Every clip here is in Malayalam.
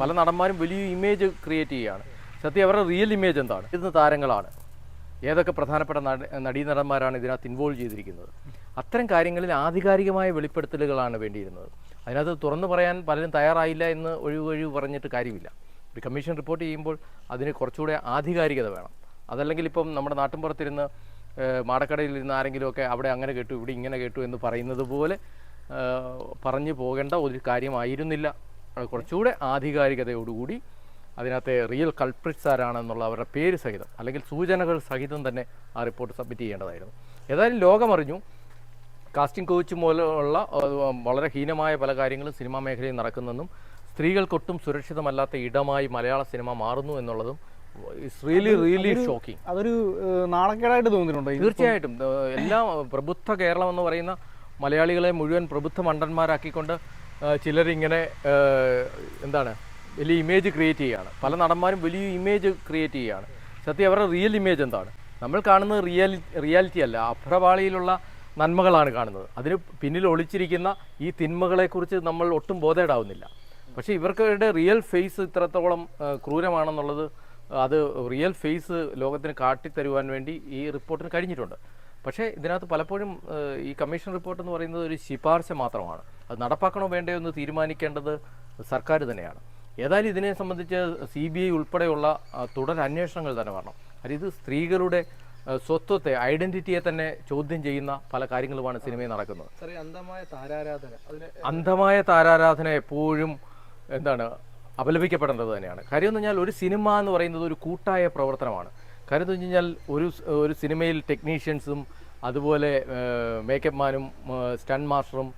പല നടന്മാരും വലിയ ഇമേജ് ക്രിയേറ്റ് ചെയ്യുകയാണ്. സത്യം അവരുടെ റിയൽ ഇമേജ് എന്താണ്? ഇന്ന് താരങ്ങളാണ്. ഏതൊക്കെ പ്രധാനപ്പെട്ട നട നടന്മാരാണ് ഇതിനകത്ത് ഇൻവോൾവ് ചെയ്തിരിക്കുന്നത്? അത്തരം കാര്യങ്ങളിൽ ആധികാരികമായ വെളിപ്പെടുത്തലുകളാണ് വേണ്ടിയിരുന്നത്. അതിനകത്ത് തുറന്നു പറയാൻ പലരും തയ്യാറായില്ല എന്ന് ഒഴിവ് ഒഴിവ് പറഞ്ഞിട്ട് കാര്യമില്ല. ഒരു കമ്മീഷൻ റിപ്പോർട്ട് ചെയ്യുമ്പോൾ അതിന് കുറച്ചുകൂടെ ആധികാരികത വേണം. അതല്ലെങ്കിൽ ഇപ്പം നമ്മുടെ നാട്ടിൻപുറത്തിരുന്ന് മാടക്കടയിൽ ഇരുന്ന് ആരെങ്കിലുമൊക്കെ അവിടെ അങ്ങനെ കേട്ടു ഇവിടെ ഇങ്ങനെ കേട്ടു എന്ന് പറയുന്നത് പോലെ പറഞ്ഞു പോകേണ്ട ഒരു കാര്യമായിരുന്നില്ല. കുറച്ചുകൂടെ ആധികാരികതയോടുകൂടി അതിനകത്തെ റിയൽ കൾപ്രിറ്റ്സ് ആരാണെന്നുള്ള അവരുടെ പേര് സഹിതം അല്ലെങ്കിൽ സൂചനകൾ സഹിതം തന്നെ ആ റിപ്പോർട്ട് സബ്മിറ്റ് ചെയ്യേണ്ടതായിരുന്നു. ഏതായാലും ലോകമറിഞ്ഞു. കാസ്റ്റിംഗ് കോച്ച് മൂലമുള്ള അഹ് വളരെ ഹീനമായ പല കാര്യങ്ങളും സിനിമാ മേഖലയിൽ നടക്കുന്നെന്നും സ്ത്രീകൾക്കൊട്ടും സുരക്ഷിതമല്ലാത്ത ഇടമായി മലയാള സിനിമ മാറുന്നു എന്നുള്ളതും റിയലി റിയലി ഷോക്കിംഗ് അതൊരു നാണക്കേടായിട്ട് തോന്നിയിട്ടുണ്ടോ. തീർച്ചയായിട്ടും. എല്ലാ പ്രബുദ്ധ കേരളം എന്ന് പറയുന്ന മലയാളികളെ മുഴുവൻ പ്രബുദ്ധ മണ്ടന്മാരാക്കിക്കൊണ്ട് ചിലരിങ്ങനെ എന്താണ് വലിയ ഇമേജ് ക്രിയേറ്റ് ചെയ്യുകയാണ്. പല നടന്മാരും വലിയ ഇമേജ് ക്രിയേറ്റ് ചെയ്യുകയാണ്. സത്യം അവരുടെ റിയൽ ഇമേജ് എന്താണ്? നമ്മൾ കാണുന്നത് റിയാലി റിയാലിറ്റി അല്ല. അഭ്രപാളിയിലുള്ള നന്മകളാണ് കാണുന്നത്. അതിന് പിന്നിൽ ഒളിച്ചിരിക്കുന്ന ഈ തിന്മകളെക്കുറിച്ച് നമ്മൾ ഒട്ടും ബോധേടാവുന്നില്ല. പക്ഷേ ഇവർക്കവരുടെ റിയൽ ഫേസ് ഇത്രത്തോളം ക്രൂരമാണെന്നുള്ളത് അത് റിയൽ ഫേസ് ലോകത്തിന് കാട്ടിത്തരുവാൻ വേണ്ടി ഈ റിപ്പോർട്ടിന് കഴിഞ്ഞിട്ടുണ്ട്. പക്ഷേ ഇതിനകത്ത് പലപ്പോഴും ഈ കമ്മീഷൻ റിപ്പോർട്ട് എന്ന് പറയുന്നത് ഒരു ശിപാർശ മാത്രമാണ്. അത് നടപ്പാക്കണോ വേണ്ടയോ എന്ന് തീരുമാനിക്കേണ്ടത് സർക്കാർ തന്നെയാണ്. ഏതായാലും ഇതിനെ സംബന്ധിച്ച് സി ബി ഐ ഉൾപ്പെടെയുള്ള തുടർ അന്വേഷണങ്ങൾ തന്നെ വരണം. കാര്യം ഇത് സ്ത്രീകളുടെ സ്വത്വത്തെ ഐഡന്റിറ്റിയെ തന്നെ ചോദ്യം ചെയ്യുന്ന പല കാര്യങ്ങളുമാണ് സിനിമയിൽ നടക്കുന്നത്. അന്ധമായ താരാരാധന. അന്ധമായ താരാരാധന എപ്പോഴും എന്താണ് അപലപിക്കപ്പെടേണ്ടത് തന്നെയാണ്. കാര്യം എന്ന് പറഞ്ഞാൽ ഒരു സിനിമ എന്ന് പറയുന്നത് ഒരു കൂട്ടായ പ്രവർത്തനമാണ്. കാര്യം എന്ന് വെച്ച് കഴിഞ്ഞാൽ ഒരു ഒരു സിനിമയിൽ ടെക്നീഷ്യൻസും അതുപോലെ മേക്കപ്പ് മാനും സ്റ്റൺ മാസ്റ്ററും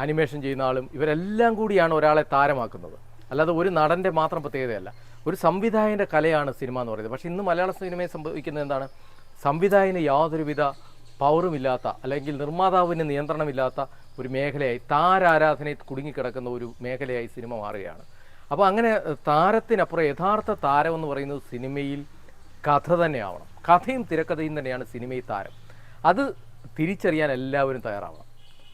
ആനിമേഷൻ ചെയ്യുന്ന ആളും ഇവരെല്ലാം കൂടിയാണ് ഒരാളെ താരമാക്കുന്നത്. അല്ലാതെ ഒരു നടന്റെ മാത്രം പ്രത്യേകതയല്ല. ഒരു സംവിധായകന്റെ കലയാണ് സിനിമ എന്ന് പറയുന്നത്. പക്ഷേ ഇന്ന് മലയാള സിനിമയെ സംഭവിക്കുന്നത് എന്താണ്? സംവിധായകന് യാതൊരുവിധ പവറുമില്ലാത്ത അല്ലെങ്കിൽ നിർമ്മാതാവിന് നിയന്ത്രണമില്ലാത്ത ഒരു മേഖലയായി താരാരാധനയിൽ കുടുങ്ങിക്കിടക്കുന്ന ഒരു മേഖലയായി സിനിമ മാറുകയാണ്. അപ്പോൾ അങ്ങനെ താരത്തിനപ്പുറം യഥാർത്ഥ താരമെന്ന് പറയുന്നത് സിനിമയിൽ കഥ തന്നെയാവണം. കഥയും തിരക്കഥയും തന്നെയാണ് സിനിമയിൽ താരം. അത് തിരിച്ചറിയാൻ എല്ലാവരും തയ്യാറാവണം.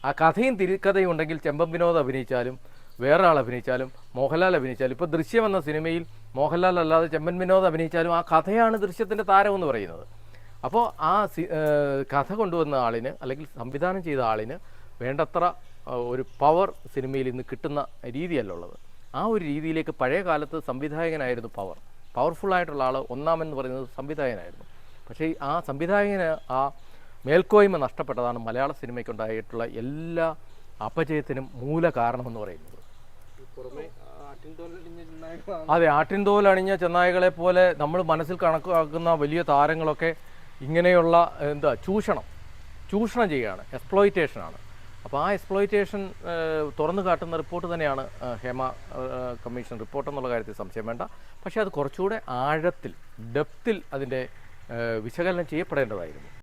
ആ കഥയും തിരക്കഥയും ഉണ്ടെങ്കിൽ ചെമ്പൻ വിനോദ് അഭിനയിച്ചാലും വേറൊരാൾ അഭിനയിച്ചാലും മോഹൻലാൽ അഭിനയിച്ചാലും ഇപ്പോൾ ദൃശ്യം എന്ന സിനിമയിൽ മോഹൻലാൽ അല്ലാതെ ചെമ്പൻ വിനോദ് അഭിനയിച്ചാലും ആ കഥയാണ് ദൃശ്യത്തിന്റെ താരം എന്ന് പറയുന്നത്. അപ്പോൾ ആ കഥ കൊണ്ടുവന്ന ആളിന് അല്ലെങ്കിൽ സംവിധാനം ചെയ്ത ആളിന് വേണ്ടത്ര ഒരു പവർ സിനിമയിൽ ഇന്ന് കിട്ടുന്ന രീതിയല്ല ഉള്ളത്. ആ ഒരു രീതിയിലേക്ക് പഴയ കാലത്ത് സംവിധായകനായിരുന്നു പവർ. പവർഫുൾ ആയിട്ടുള്ള ആൾ ഒന്നാമെന്ന് പറയുന്നത് സംവിധായകനായിരുന്നു. പക്ഷേ ആ സംവിധായകന് ആ മേൽക്കോയ്മ നഷ്ടപ്പെട്ടതാണ് മലയാള സിനിമയ്ക്കുണ്ടായിട്ടുള്ള എല്ലാ അപജയത്തിനും മൂല കാരണമെന്ന് പറയുന്നത്. അതെ ആട്ടിൻതോൽ അണിഞ്ഞ ചെന്നായകളെ പോലെ നമ്മൾ മനസ്സിൽ കണക്കാക്കുന്ന വലിയ താരങ്ങളൊക്കെ ഇങ്ങനെയുള്ള എന്താ ചൂഷണം. ചൂഷണം ചെയ്യുകയാണ് എക്സ്പ്ലോയിറ്റേഷനാണ് അപ്പോൾ ആ എക്സ്പ്ലോയിറ്റേഷൻ തുറന്നു കാട്ടുന്ന റിപ്പോർട്ട് തന്നെയാണ് ഹേമ കമ്മീഷൻ റിപ്പോർട്ട് എന്നുള്ള കാര്യത്തിൽ സംശയം വേണ്ട. പക്ഷേ അത് കുറച്ചുകൂടെ ആഴത്തിൽ ഡെപ്തിൽ അതിന്റെ വിശകലനം ചെയ്യപ്പെടേണ്ടതായിരുന്നു.